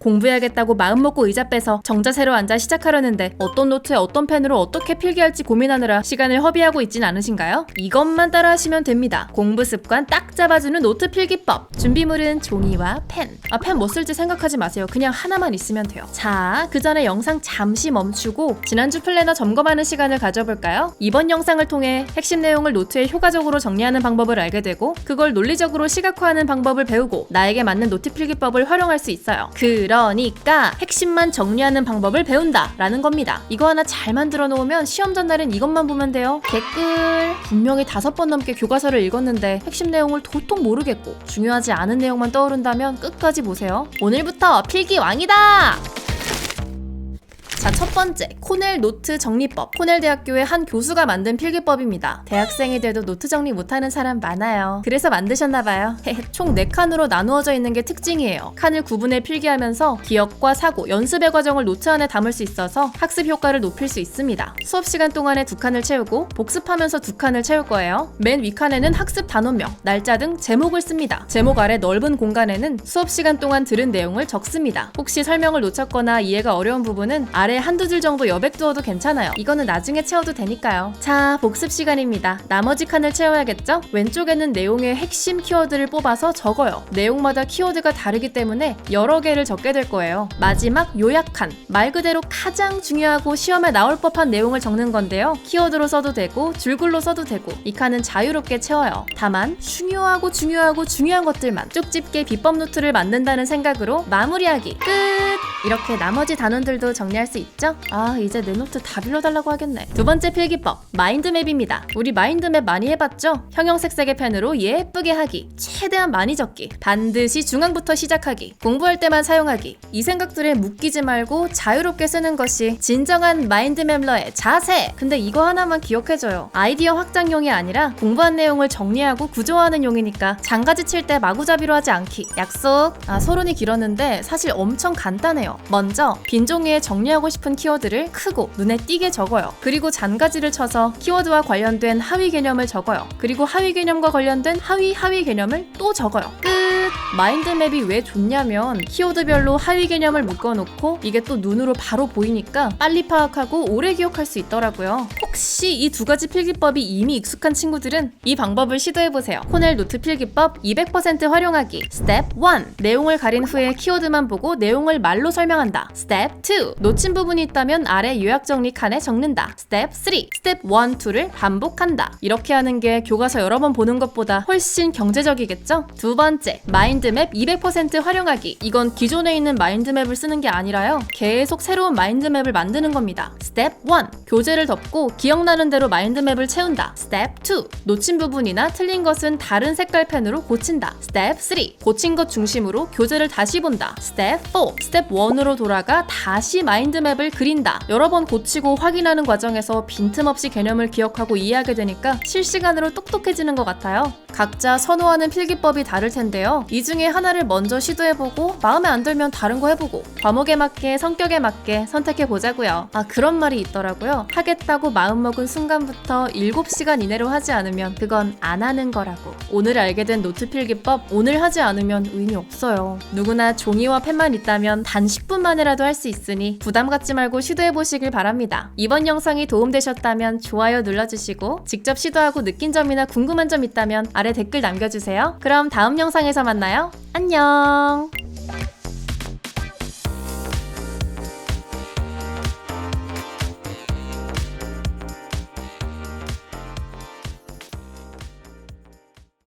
공부해야겠다고 마음먹고 의자 빼서 정자세로 앉아 시작하려는데 어떤 노트에 어떤 펜으로 어떻게 필기할지 고민하느라 시간을 허비하고 있진 않으신가요? 이것만 따라하시면 됩니다. 공부 습관 딱 잡아주는 노트 필기법. 준비물은 종이와 펜. 아, 펜 뭐 쓸지 생각하지 마세요. 그냥 하나만 있으면 돼요. 자, 그 전에 영상 잠시 멈추고 지난주 플래너 점검하는 시간을 가져볼까요? 이번 영상을 통해 핵심 내용을 노트에 효과적으로 정리하는 방법을 알게 되고 그걸 논리적으로 시각화하는 방법을 배우고 나에게 맞는 노트 필기법을 활용할 수 있어요. 그 러니까 핵심만 정리하는 방법을 배운다 라는 겁니다. 이거 하나 잘 만들어 놓으면 시험 전날엔 이것만 보면 돼요. 댓글 분명히 다섯 번 넘게 교과서를 읽었는데 핵심 내용을 도통 모르겠고 중요하지 않은 내용만 떠오른다면 끝까지 보세요. 오늘부터 필기 왕이다! 자, 첫 번째, 코넬 노트 정리법. 코넬 대학교의 한 교수가 만든 필기법입니다. 대학생이 돼도 노트 정리 못하는 사람 많아요. 그래서 만드셨나봐요. 총 4칸으로 나누어져 있는 게 특징이에요. 칸을 구분해 필기하면서 기억과 사고, 연습의 과정을 노트 안에 담을 수 있어서 학습 효과를 높일 수 있습니다. 수업 시간 동안에 두 칸을 채우고 복습하면서 두 칸을 채울 거예요. 맨 위칸에는 학습 단원명, 날짜 등 제목을 씁니다. 제목 아래 넓은 공간에는 수업 시간 동안 들은 내용을 적습니다. 혹시 설명을 놓쳤거나 이해가 어려운 부분은 아래 한두 줄 정도 여백 두어도 괜찮아요. 이거는 나중에 채워도 되니까요. 자, 복습 시간입니다. 나머지 칸을 채워야겠죠? 왼쪽에는 내용의 핵심 키워드를 뽑아서 적어요. 내용마다 키워드가 다르기 때문에 여러 개를 적게 될 거예요. 마지막 요약 칸. 말 그대로 가장 중요하고 시험에 나올 법한 내용을 적는 건데요. 키워드로 써도 되고 줄글로 써도 되고 이 칸은 자유롭게 채워요. 다만 중요하고 중요하고 중요한 것들만 쪽집게 비법 노트를 만든다는 생각으로 마무리하기. 끝! 이렇게 나머지 단원들도 정리할 수 있죠? 아, 이제 내 노트 다 빌려달라고 하겠네. 두 번째 필기법, 마인드맵입니다. 우리 마인드맵 많이 해봤죠? 형형색색의 펜으로 예쁘게 하기, 최대한 많이 적기, 반드시 중앙부터 시작하기, 공부할 때만 사용하기. 이 생각들에 묶이지 말고 자유롭게 쓰는 것이 진정한 마인드맵러의 자세! 근데 이거 하나만 기억해줘요. 아이디어 확장용이 아니라 공부한 내용을 정리하고 구조화하는 용이니까 장가지 칠 때 마구잡이로 하지 않기. 약속! 아, 서론이 길었는데 사실 엄청 간단해요. 먼저 빈 종이에 정리하고 싶은 키워드를 크고 눈에 띄게 적어요. 그리고 잔가지를 쳐서 키워드와 관련된 하위 개념을 적어요. 그리고 하위 개념과 관련된 하위 하위 개념을 또 적어요. 끝! 마인드맵이 왜 좋냐면 키워드별로 하위 개념을 묶어놓고 이게 또 눈으로 바로 보이니까 빨리 파악하고 오래 기억할 수 있더라고요. 혹시 이 두 가지 필기법이 이미 익숙한 친구들은 이 방법을 시도해보세요. 코넬 노트 필기법 200% 활용하기 스텝 1 내용을 가린 후에 키워드만 보고 내용을 말로 설명한다. 스텝 2 놓친 부분이 있다면 아래 요약 정리 칸에 적는다. 스텝 3 스텝 1, 2를 반복한다. 이렇게 하는 게 교과서 여러 번 보는 것보다 훨씬 경제적이겠죠? 두 번째 마인드 맵 200% 활용하기 이건 기존에 있는 마인드맵을 쓰는 게 아니라요. 계속 새로운 마인드맵을 만드는 겁니다. 스텝 1 교재를 덮고 기억나는 대로 마인드맵을 채운다. 스텝 2 놓친 부분이나 틀린 것은 다른 색깔 펜으로 고친다. 스텝 3 고친 것 중심으로 교재를 다시 본다. 스텝 4 스텝 1으로 돌아가 다시 마인드맵을 그린다. 여러 번 고치고 확인하는 과정에서 빈틈없이 개념을 기억하고 이해하게 되니까 실시간으로 똑똑해지는 것 같아요. 각자 선호하는 필기법이 다를 텐데요. 이 중에 하나를 먼저 시도해보고 마음에 안 들면 다른 거 해보고 과목에 맞게 성격에 맞게 선택해 보자고요. 아 그런 말이 있더라고요. 하겠다고 마음먹은 순간부터 7시간 이내로 하지 않으면 그건 안 하는 거라고. 오늘 알게 된 노트 필기법 오늘 하지 않으면 의미 없어요. 누구나 종이와 펜만 있다면 단 10분 만에라도 할 수 있으니 부담 갖지 말고 시도해 보시길 바랍니다. 이번 영상이 도움되셨다면 좋아요 눌러주시고 직접 시도하고 느낀 점이나 궁금한 점 있다면 아래 댓글 남겨주세요. 그럼 다음 영상에서 만나요. 안녕!